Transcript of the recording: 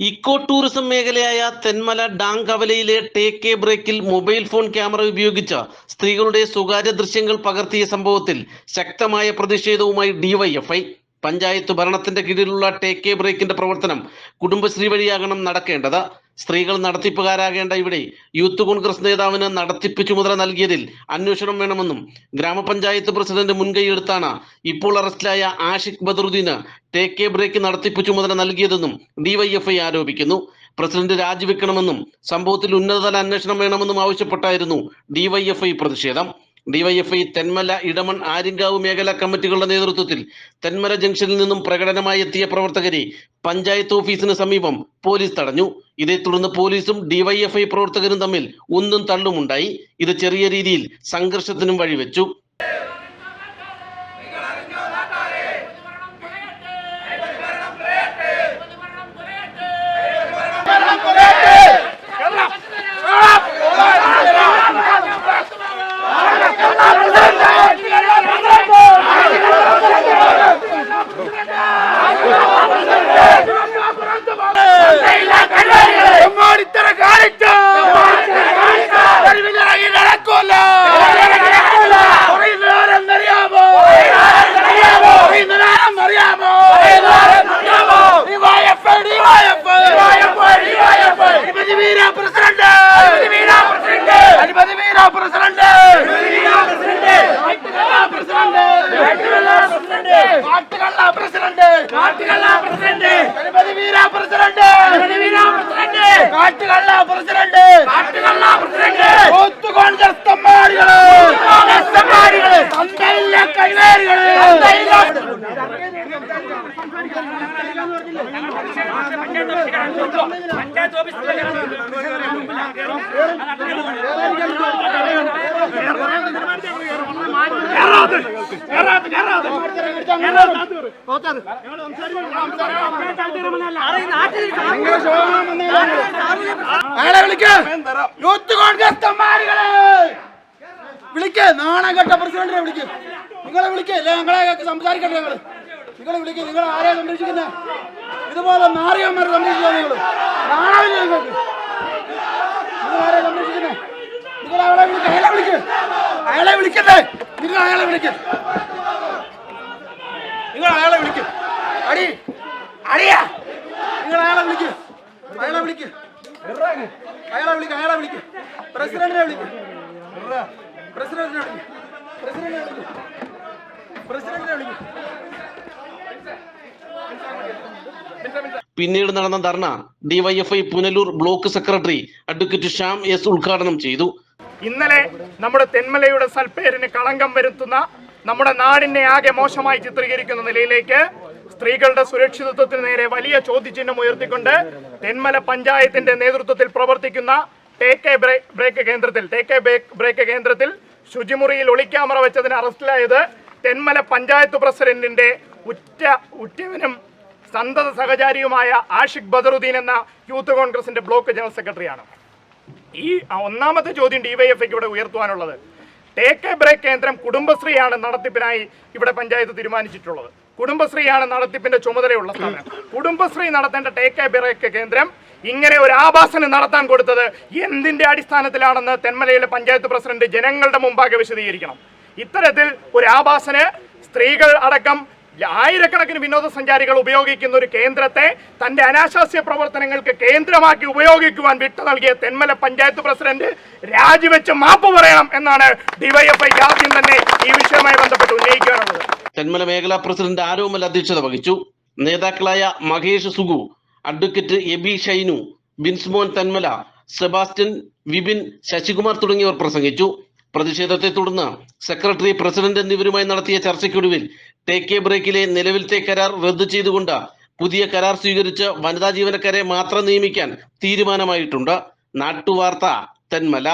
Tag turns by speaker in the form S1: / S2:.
S1: Eco tourism മേഖലയായ Thenmala dam കവലയിലെ take a ബ്രേക്കിൽ മൊബൈൽ ഫോൺ ക്യാമറ ഉപയോഗിച്ച സ്ത്രീകളുടെ സ്വകാര്യ ദൃശ്യങ്ങൾ പകർത്തിയ സംഭവത്തിൽ ശക്തമായ പ്രതിഷേധവുമായി ഡിവൈഎഫ്ഐ. പഞ്ചായത്ത് ഭരണത്തിന്റെ കീഴിലുള്ള ടേക്ക് എ ബ്രേക്കിന്റെ പ്രവർത്തനം കുടുംബശ്രീ വഴിയാകണം നടക്കേണ്ടത്. സ്ത്രീകൾ നടത്തിപ്പുകാരാകേണ്ട ഇവിടെ യൂത്ത് കോൺഗ്രസ് നേതാവിന് നടത്തിപ്പ് ചുമതല നൽകിയതിൽ അന്വേഷണം വേണമെന്നും ഗ്രാമപഞ്ചായത്ത് പ്രസിഡന്റ് മുൻകൈയെടുത്താണ് ഇപ്പോൾ അറസ്റ്റിലായ ആഷിഖ് ബദറുദ്ദീന് ടേക്ക് എ ബ്രേക്ക് നടത്തിപ്പ് ചുമതല നൽകിയതെന്നും ഡിവൈഎഫ്ഐ ആരോപിക്കുന്നു. പ്രസിഡന്റ് രാജിവെക്കണമെന്നും സംഭവത്തിൽ ഉന്നതതല അന്വേഷണം വേണമെന്നും ആവശ്യപ്പെട്ടായിരുന്നു ഡിവൈഎഫ്ഐ പ്രതിഷേധം. ഡിവൈഎഫ്ഐ തെന്മല ഇടമൺ ആര്യങ്കാവ് മേഖലാ കമ്മിറ്റികളുടെ നേതൃത്വത്തിൽ തെന്മല ജംഗ്ഷനിൽ നിന്നും പ്രകടനമായി എത്തിയ പ്രവർത്തകരെ പഞ്ചായത്ത് ഓഫീസിന് സമീപം പോലീസ് തടഞ്ഞു. ഇതേ തുടർന്ന് പോലീസും ഡിവൈഎഫ്ഐ പ്രവർത്തകരും തമ്മിൽ ഒന്നും തള്ളുമുണ്ടായി. ഇത് ചെറിയ രീതിയിൽ സംഘർഷത്തിനും വഴിവെച്ചു.
S2: തെമ്മാടിത്തര പ്രസിഡന്റ് കാട്ടുകള്ള പ്രസിഡന്റ് അധിപതി വീര പ്രസിഡന്റ് കാട്ടുകള്ള പ്രസിഡന്റ് കാട്ടുകള്ള പ്രസിഡന്റ് യൂത്ത് കോൺഗ്രസ് തമ്മാടികൾ തമ്മാടികൾ തന്തയില്ല കൈവേറികൾ അയാളെ വിളിക്ക്. യൂത്ത് കോൺഗ്രസ് തമ്മാടികൾ വിളിക്ക്. നാണം കെട്ട പ്രസിഡന്റിനെ വിളിക്ക്. നിങ്ങളെ വിളിക്ക്. അല്ലെ ഞങ്ങളെ സംസാരിക്കട്ടെ ഞങ്ങൾ. നിങ്ങളെ വിളിക്ക്. നിങ്ങൾ ആരെയാ സംരക്ഷിക്കുന്നത് ഇതുപോലെ നാറിയന്മാരെ സംരക്ഷിക്കുക നിങ്ങൾ നാണമില്ല നിങ്ങൾക്ക് നിങ്ങൾ ആരെയാ സംരക്ഷിക്കുന്നത് നിങ്ങൾ അയാളെ വിളിക്ക്. അയാളെ വിളിക്ക്. അയാളെ വിളിക്കട്ടെ. അയാളെ വിളിക്കും. നിങ്ങൾ അയാളെ വിളിക്കും. അടി. അടിയാ. നിങ്ങൾ അയാളെ വിളിക്കും. അയാളെ വിളിക്കും. അയാളെ വിളിക്കും. അയാളെ വിളിക്കും. പ്രസിഡന്റിനെ വിളിക്കും. പ്രസിഡന്റിനെ വിളിക്കും. പ്രസിഡന്റിനെ വിളിക്കും. പ്രസിഡന്റിനെ വിളിക്കും.
S1: പിന്നീട് നടന്ന ധർണ DYFI Punalur block secretary advocate Shyam S ഉദ്ഘാടനം ചെയ്തു.
S3: ഇന്നലെ നമ്മുടെ തെന്മലയുടെ സൽപ്പേരിന് കളങ്കം വരുത്തുന്ന നമ്മുടെ നാടിനെ ആകെ മോശമായി ചിത്രീകരിക്കുന്ന നിലയിലേക്ക് സ്ത്രീകളുടെ സുരക്ഷിതത്വത്തിന് നേരെ വലിയ ചോദ്യചിഹ്നം ഉയർത്തിക്കൊണ്ട് തെന്മല പഞ്ചായത്തിന്റെ നേതൃത്വത്തിൽ പ്രവർത്തിക്കുന്ന ടേക്ക് ബ്രേക്ക് കേന്ദ്രത്തിൽ ടേക്ക് ബ്രേക്ക് കേന്ദ്രത്തിൽ ശുചിമുറിയിൽ ഒളിക്യാമറ വെച്ചതിന് അറസ്റ്റിലായത് തെന്മല പഞ്ചായത്ത് പ്രസിഡന്റിന്റെ ഉറ്റ ഉറ്റവനും സന്തത സഹചാരിയുമായ ആഷിഖ് ബദറുദ്ദീൻ എന്ന യൂത്ത് കോൺഗ്രസിന്റെ ബ്ലോക്ക് ജനറൽ സെക്രട്ടറിയാണ്. ഈ ഒന്നാമത്തെ ചോദ്യം ഡിവൈഎഫ്ഐക്ക് ഇവിടെ ഉയർത്തുവാനുള്ളത്. ടേക്ക് എ ബ്രേക്ക് കേന്ദ്രം കുടുംബശ്രീയാണ് നടത്തിപ്പിനായി ഇവിടെ പഞ്ചായത്ത് തീരുമാനിച്ചിട്ടുള്ളത്. കുടുംബശ്രീയാണ് നടത്തിപ്പിന്റെ ചുമതലയുള്ള സ്ഥാപനം കുടുംബശ്രീ നടത്തേണ്ട ടേക്ക് എ ബ്രേക്ക് കേന്ദ്രം ഇങ്ങനെ ഒരു ആഭാസന് നടത്താൻ കൊടുത്തത് എന്തിന്റെ അടിസ്ഥാനത്തിലാണെന്ന് തെന്മലയിലെ പഞ്ചായത്ത് പ്രസിഡന്റ് ജനങ്ങളുടെ മുമ്പാകെ വിശദീകരിക്കണം. ഇത്തരത്തിൽ ഒരു ആഭാസന് സ്ത്രീകൾ അടക്കം ആയിരക്കണക്കിന് വിനോദസഞ്ചാരികൾ ഉപയോഗിക്കുന്ന ഒരു കേന്ദ്രത്തെ തന്റെ അനാശാസ്യ പ്രവർത്തനങ്ങൾക്ക് കേന്ദ്രമാക്കി ഉപയോഗിക്കുവാൻ വിട്ടു നൽകിയ തെന്മല പഞ്ചായത്ത് പ്രസിഡന്റ് രാജിവെച്ച് മാപ്പ് പറയണം എന്നാണ് ഡിവൈഎഫ്ഐ ആദ്യം തന്നെ ഈ വിഷയവുമായി ബന്ധപ്പെട്ട് ഉന്നയിക്കാറുള്ളത്.
S1: തെന്മല മേഖലാ പ്രസിഡന്റ് ആരോമൽ അധ്യക്ഷത വഹിച്ചു. നേതാക്കളായ മഹേഷ് സുഗു അഡ്വക്കേറ്റ് എബി ഷൈനു ബിൻസ്മോൻ തെന്മല സെബാസ്റ്റ്യൻ വിപിൻ ശശികുമാർ തുടങ്ങിയവർ പ്രസംഗിച്ചു. പ്രതിഷേധത്തെ തുടർന്ന് സെക്രട്ടറി പ്രസിഡന്റ് എന്നിവരുമായി നടത്തിയ ചർച്ചയ്ക്കൊടുവിൽ ടേക്ക് എ ബ്രേക്കിലെ നിലവിലത്തെ കരാർ റദ്ദു ചെയ്തുകൊണ്ട് പുതിയ കരാർ സ്വീകരിച്ച് വനിതാ ജീവനക്കാരെ മാത്രം നിയമിക്കാൻ തീരുമാനമായിട്ടുണ്ട്. നാട്ടുവാർത്ത തെന്മല.